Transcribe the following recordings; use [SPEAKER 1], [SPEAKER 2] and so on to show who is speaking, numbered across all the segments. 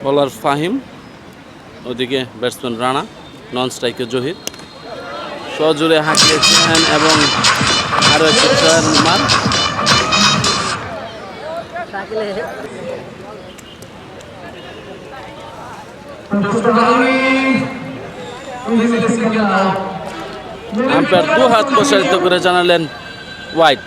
[SPEAKER 1] বলার ফাহিম ওদিকে ব্যাটসম্যান রানা নন স্ট্রাইকে জহির সজোরে হাঁকিয়েছেন এবং আরও একটি আম্পায়ার দু হাত প্রসারিত করে জানালেন হোয়াইট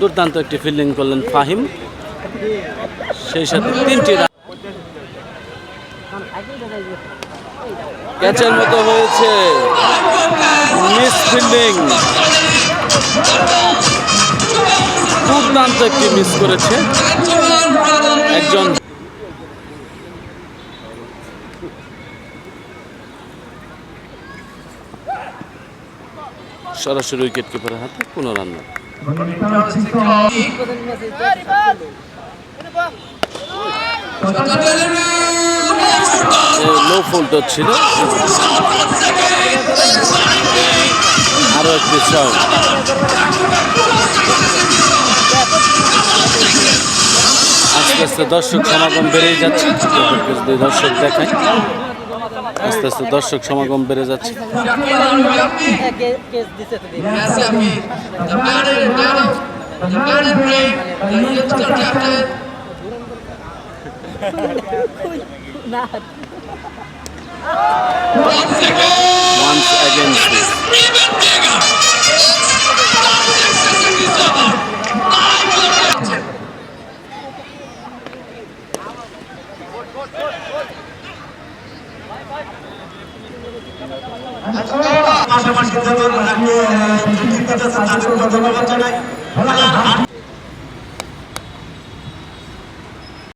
[SPEAKER 1] দুর্দান্ত একটি ফিল্ডিং করলেন ফাহিম। সেই সাথে তিনটি ক্যাচের মতো হয়েছে। মিস ফিল্ডিং দুর্দান্ত একটি মিস করেছে। একজন সরাসরি উইকেট কিপারের হাতে কোনো রান নয়। লো ফোল্ড ছিল আরও একটি ছয় আস্তে আস্তে দর্শক সমাগম বেড়েই যাচ্ছে। দর্শক দেখায়। আস্তে আস্তে দর্শক সমাগম বেড়ে যাচ্ছে।
[SPEAKER 2] কেস দিছে
[SPEAKER 3] পাশাপাশি যত ধন্যবাদ জানাই